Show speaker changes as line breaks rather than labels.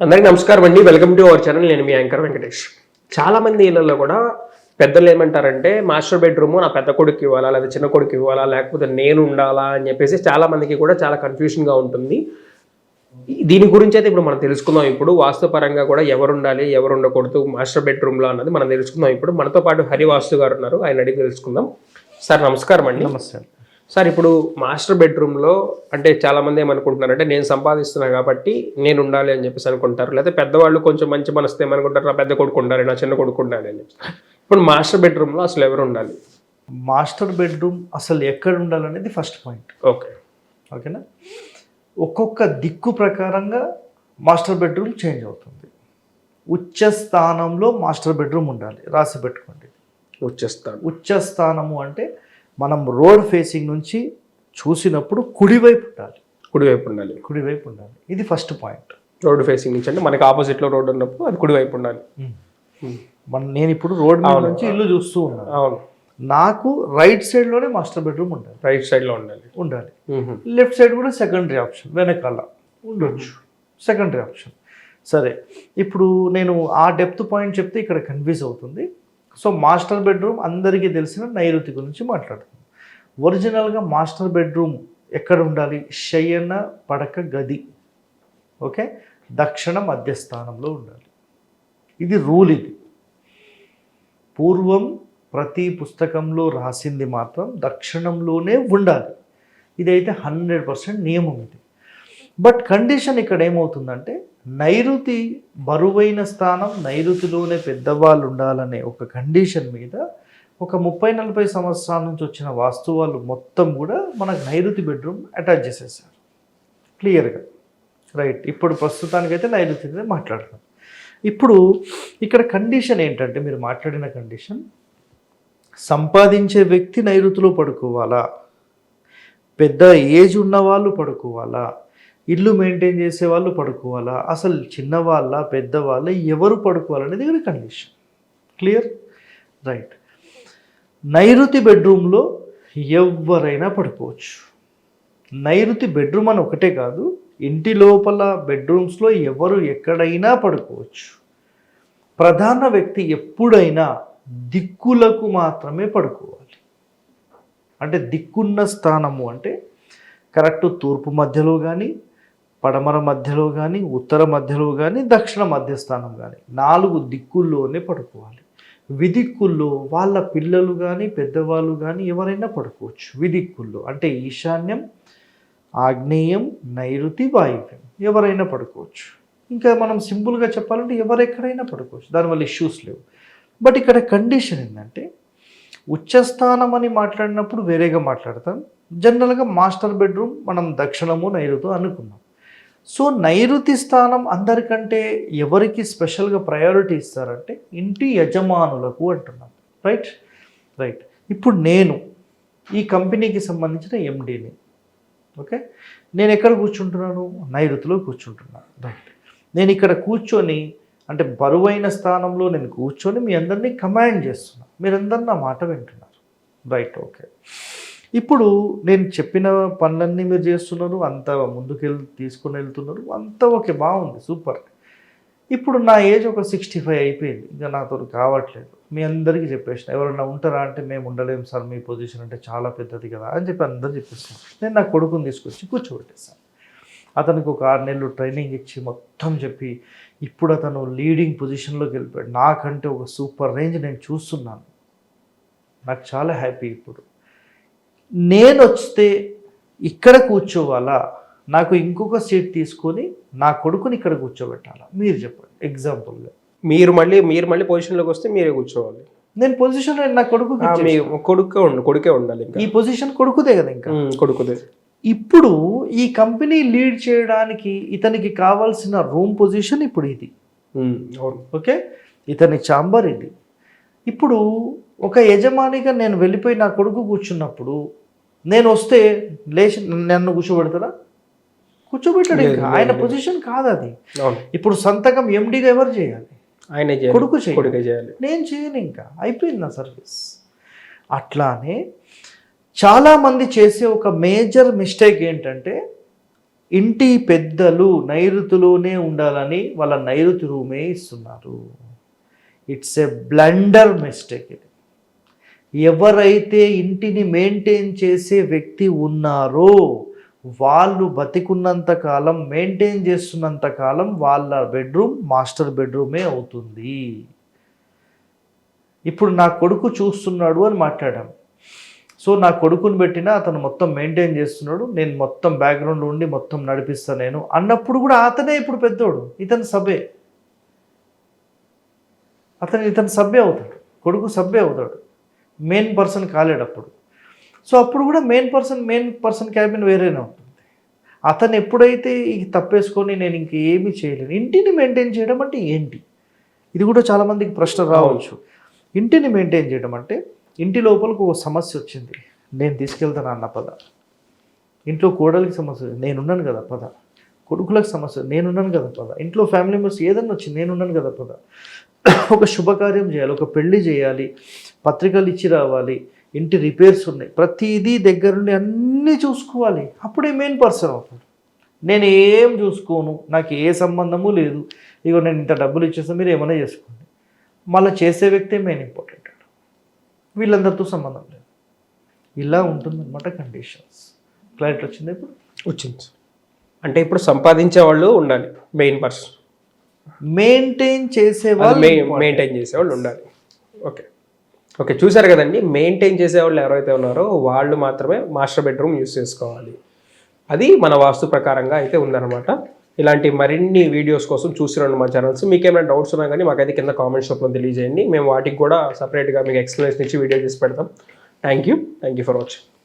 అందరికీ నమస్కారం అండి. Welcome to our channel. నేను మీ యాంకర్ వెంకటేష్. చాలామంది ఇళ్ళలో కూడా పెద్దలు ఏమంటారంటే మాస్టర్ బెడ్రూమ్ నా పెద్ద కొడుకు ఇవ్వాలా లేదా చిన్న కొడుకు ఇవ్వాలా లేకపోతే నేను ఉండాలా అని చెప్పేసి చాలామందికి కూడా చాలా కన్ఫ్యూషన్గా ఉంటుంది. దీని గురించి అయితే ఇప్పుడు మనం తెలుసుకుందాం. ఇప్పుడు వాస్తుపరంగా కూడా ఎవరు ఉండాలి ఎవరు ఉండకూడదు మాస్టర్ బెడ్రూమ్లో అన్నది మనం తెలుసుకుందాం. ఇప్పుడు మనతో పాటు హరివాస్తు గారు ఉన్నారు. ఆయన అడిగి తెలుసుకుందాం. సార్ నమస్కారం అండి.
నమస్తే.
సార్ ఇప్పుడు మాస్టర్ బెడ్రూమ్లో అంటే చాలా మంది ఏమనుకుంటున్నారంటే నేను సంపాదిస్తున్నా కాబట్టి నేను ఉండాలి అని చెప్పేసి అనుకుంటారు. లేకపోతే పెద్దవాళ్ళు కొంచెం మంచి మనస్తే ఏమనుకుంటారు నా పెద్ద కొడుకు ఉండాలి నా చిన్న కొడుకు ఉండాలి అని చెప్పి ఇప్పుడు మాస్టర్ బెడ్రూమ్లో అసలు ఎవరు ఉండాలి?
మాస్టర్ బెడ్రూమ్ అసలు ఎక్కడ ఉండాలనేది ఫస్ట్ పాయింట్.
ఓకే.
ఓకేనా? ఒక్కొక్క దిక్కు ప్రకారంగా మాస్టర్ బెడ్రూమ్ చేంజ్ అవుతుంది. ఉచ్చ స్థానంలో మాస్టర్ బెడ్రూమ్ ఉండాలి. రాసి పెట్టుకోండి.
వచ్చేస్తాను
ఉచ్చ స్థానము అంటే మనం రోడ్ ఫేసింగ్ నుంచి చూసినప్పుడు కుడివైపు ఉండాలి.
కుడివైపు ఉండాలి.
కుడివైపు ఉండాలి. ఇది ఫస్ట్ పాయింట్
రోడ్డు ఫేసింగ్ నుంచి అంటే మనకి ఆపోజిట్లో రోడ్డు ఉన్నప్పుడు అది కుడివైపు ఉండాలి.
మన నేను ఇప్పుడు రోడ్ నుంచి ఇల్లు చూస్తూ ఉన్నాను.
అవును.
నాకు రైట్ సైడ్లోనే మాస్టర్ బెడ్రూమ్ ఉండాలి.
రైట్ సైడ్లో ఉండాలి.
ఉండాలి. లెఫ్ట్ సైడ్ కూడా సెకండరీ ఆప్షన్ వెనకాల ఉండొచ్చు. సెకండరీ ఆప్షన్ సరే. ఇప్పుడు నేను ఆ డెప్త్ పాయింట్ చెప్తే ఇక్కడ కన్ఫ్యూజ్ అవుతుంది. సో మాస్టర్ బెడ్రూమ్ అందరికీ తెలిసిన నైరుతి గురించి మాట్లాడుతుంది ఒరిజినల్గా మాస్టర్ బెడ్రూమ్ ఎక్కడ ఉండాలి? శయన పడక గది. ఓకే? దక్షిణ మధ్యస్థానంలో ఉండాలి. ఇది రూల్ ఇది. పూర్వం ప్రతి పుస్తకంలో రాసింది మాత్రం దక్షిణంలోనే ఉండాలి. ఇదైతే హండ్రెడ్ పర్సెంట్ నియమం ఇది. బట్ కండిషన్ ఇక్కడ ఏమవుతుందంటే నైరుతి బరువైన స్థానం నైరుతిలోనే పెద్దవాళ్ళు ఉండాలనే ఒక కండిషన్ మీద ఒక ముప్పై నలభై సంవత్సరాల నుంచి వచ్చిన వాస్తువాలు మొత్తం కూడా మనకు నైరుతి బెడ్రూమ్ అటాచ్ చేసేసారు. క్లియర్గా. రైట్. ఇప్పుడు ప్రస్తుతానికైతే నైరుతి మీద మాట్లాడతాం ఇప్పుడు ఇక్కడ కండిషన్ ఏంటంటే మీరు మాట్లాడిన కండిషన్ సంపాదించే వ్యక్తి నైరుతిలో పడుకోవాలా? పెద్ద ఏజ్ ఉన్న వాళ్ళు పడుకోవాలా? ఇల్లు మెయింటైన్ చేసే వాళ్ళు పడుకోవాలా? అసలు చిన్నవాళ్ళ పెద్దవాళ్ళ ఎవరు పడుకోవాలనేది ఇక్కడ కండిషన్ క్లియర్ రైట్ నైరుతి బెడ్రూమ్లో ఎవరైనా పడుకోవచ్చు. నైరుతి బెడ్రూమ్ అని ఒకటే కాదు ఇంటి లోపల బెడ్రూమ్స్లో ఎవరు ఎక్కడైనా పడుకోవచ్చు. ప్రధాన వ్యక్తి ఎప్పుడైనా దిక్కులకు మాత్రమే పడుకోవాలి. అంటే దిక్కున్న స్థానము అంటే కరెక్ట్ తూర్పు మధ్యలో కానీ పడమర మధ్యలో కానీ ఉత్తర మధ్యలో కానీ దక్షిణ మధ్యస్థానం కానీ నాలుగు దిక్కుల్లోనే పడుకోవాలి. విదిక్కుల్లో వాళ్ళ పిల్లలు కానీ పెద్దవాళ్ళు కానీ ఎవరైనా పడుకోవచ్చు. విదిక్కుల్లో అంటే ఈశాన్యం ఆగ్నేయం నైరుతి వాయువ్యం ఎవరైనా పడుకోవచ్చు. ఇంకా మనం సింపుల్గా చెప్పాలంటే ఎవరెక్కడైనా పడుకోవచ్చు. దానివల్ల ఇష్యూస్ లేవు. బట్ ఇక్కడ కండిషన్ ఏంటంటే ఉచ్చస్థానం అని మాట్లాడినప్పుడు వేరేగా మాట్లాడతాం. జనరల్గా మాస్టర్ బెడ్రూమ్ మనం దక్షిణము నైరుతి అనుకున్నాం. సో నైరుతి స్థానం అందరికంటే ఎవరికి స్పెషల్గా ప్రయారిటీ ఇస్తారంటే ఇంటి యజమానులకు అంటున్నాను. రైట్? రైట్. ఇప్పుడు నేను ఈ కంపెనీకి సంబంధించిన ఎండీని ఓకే? నేను ఎక్కడ కూర్చుంటున్నాను? నైరుతిలో కూర్చుంటున్నాను. రైట్. నేను ఇక్కడ కూర్చొని అంటే బరువైన స్థానంలో నేను కూర్చొని మీ అందరినీ కమాండ్ చేస్తున్నాను మీరందరూ నా మాట వింటున్నారు. Right okay. ఇప్పుడు నేను చెప్పిన పనులన్నీ మీరు చేస్తున్నారు అంత ముందుకెళ్ళి తీసుకుని వెళ్తున్నారు అంతా ఓకే బాగుంది సూపర్. ఇప్పుడు నా ఏజ్ ఒక సిక్స్టీ ఫైవ్ అయిపోయింది ఇంకా నాతో కావట్లేదు. మీ అందరికీ చెప్పేసిన ఎవరైనా ఉంటారా అంటే మేము ఉండలేము సార్ మీ పొజిషన్ అంటే చాలా పెద్దది కదా అని చెప్పి అందరూ చెప్పేస్తాను నేను నా కొడుకుని తీసుకొచ్చి కూర్చోబెట్టేస్తాను అతనికి ఒక ఆరు నెలలు ట్రైనింగ్ ఇచ్చి మొత్తం చెప్పి ఇప్పుడు అతను లీడింగ్ పొజిషన్లోకి వెళ్ళిపోయాడు. నాకంటే ఒక సూపర్ రేంజ్ నేను చూస్తున్నాను. నాకు చాలా హ్యాపీ ఇప్పుడు. నేను వస్తే ఇక్కడ కూర్చోవాలా? నాకు ఇంకొక సీట్ తీసుకొని నా కొడుకుని ఇక్కడ కూర్చోబెట్టాలా? మీరు చెప్పండి ఎగ్జాంపుల్గా
మీరు మళ్ళీ మీరు మళ్ళీ పొజిషన్లోకి వస్తే మీరే కూర్చోవాలి.
నేను పొజిషన్ నా కొడుకు
కొడుకే ఉండు కొడుకే ఉండాలి
ఈ పొజిషన్ కొడుకుదే కదా ఇంకా.
కొడుకుదే.
ఇప్పుడు ఈ కంపెనీ లీడ్ చేయడానికి ఇతనికి కావాల్సిన రూమ్ పొజిషన్ ఇప్పుడు ఇది. ఓకే? ఇతని చాంబర్ ఇది. ఇప్పుడు ఒక యజమానిగా నేను వెళ్ళిపోయి నా కొడుకు కూర్చున్నప్పుడు నేను వస్తే లేచి నన్ను కూర్చోబెడతారా కూర్చోబెట్టాడు ఇంకా. ఆయన పొజిషన్ కాదు అది ఇప్పుడు సంతకం ఎండిగా ఎవరు చేయాలి?
ఆయనే చేయాలి.
కొడుకు చేయాలి.
కొడుకే చేయాలి.
నేను చేయను ఇంకా. అయిపోయింది నా సర్వీస్ అట్లానే చాలామంది చేసే ఒక మేజర్ మిస్టేక్ ఏంటంటే ఇంటి పెద్దలు నైరుతిలోనే ఉండాలని వాళ్ళ నైరుతి రూమే ఇస్తున్నారు. ఇట్స్ ఎ బ్లండర్ మిస్టేక్ ఇది. ఎవరైతే ఇంటిని మెయింటైన్ చేసే వ్యక్తి ఉన్నారో వాళ్ళు బతికున్నంత కాలం మెయింటైన్ చేస్తున్నంత కాలం వాళ్ళ బెడ్రూమ్ మాస్టర్ బెడ్రూమే అవుతుంది. ఇప్పుడు నా కొడుకు చూస్తున్నాడు అని మాట్లాడాం. సో నా కొడుకుని పెట్టినా అతను మొత్తం మెయింటైన్ చేస్తున్నాడు నేను మొత్తం బ్యాక్గ్రౌండ్ ఉండి మొత్తం నడిపిస్తా నేను అన్నప్పుడు కూడా అతనే ఇప్పుడు పెద్దోడు ఇతను సభ్యే. అతను ఇతను సభ్య అవుతాడు కొడుకు సభ్య అవుతాడు. మెయిన్ పర్సన్ కాలేడు అప్పుడు. సో అప్పుడు కూడా main person main person cabin వేరేనే ఉంటుంది. అతను ఎప్పుడైతే ఈ తప్పేసుకొని నేను ఇంక ఏమీ చేయలేను. ఇంటిని మెయింటైన్ చేయడం అంటే ఏంటి? ఇది కూడా చాలామందికి ప్రశ్న రావచ్చు. ఇంటిని మెయింటైన్ చేయడం అంటే ఇంటి లోపలికి ఒక సమస్య వచ్చింది. నేను తీసుకెళ్తాను అన్న పద. ఇంట్లో కోడలికి సమస్య నేనున్నాను కదా పద. కొడుకులకు సమస్య నేనున్నాను కదా పద. ఇంట్లో ఫ్యామిలీ మెంబర్స్ ఏదన్నా వచ్చింది. నేనున్నాను కదా పద. ఒక శుభకార్యం చేయాలి. ఒక పెళ్ళి చేయాలి. పత్రికలు ఇచ్చి రావాలి ఇంటి రిపేర్స్ ఉన్నాయి. ప్రతిదీ దగ్గరుండి అన్నీ చూసుకోవాలి. అప్పుడే మెయిన్ పర్సన్ అవుతాడు. నేను ఏం చూసుకోను? నాకు ఏ సంబంధము లేదు. ఇగో నేను ఇంత డబ్బులు ఇచ్చేస్తాను మీరు ఏమైనా చేసుకోండి. మళ్ళీ చేసే వ్యక్తే మెయిన్ ఇంపార్టెంట్ వీళ్ళందరితో సంబంధం లేదు. ఇలా ఉంటుందన్నమాట కండిషన్స్ క్లారిటీ వచ్చింది ఇప్పుడు?
వచ్చింది అంటే ఇప్పుడు సంపాదించే వాళ్ళు ఉండాలి మెయిన్ పర్సన్
మెయింటైన్ చేసే వాళ్ళు
మెయింటైన్ చేసేవాళ్ళు ఉండాలి. ఓకే ఓకే చూసారు కదండి. మెయింటైన్ చేసేవాళ్ళు ఎవరైతే ఉన్నారో వాళ్ళు మాత్రమే మాస్టర్ బెడ్రూమ్ యూస్ చేసుకోవాలి. అది మన వాస్తు ప్రకారంగా అయితే ఉందన్నమాట. ఇలాంటి మరిన్ని వీడియోస్ కోసం చూసిరండి మా ఛానల్స్. మీకు ఏమైనా డౌట్స్ ఉన్నా కానీ మాకైతే కింద కామెంట్స్ రూపంలో తెలియజేయండి. మేము వాటికి కూడా సపరేట్గా మీకు ఎక్స్ప్లెనేషన్ ఇచ్చి వీడియో చేసి పెడతాం. Thank you thank you for watching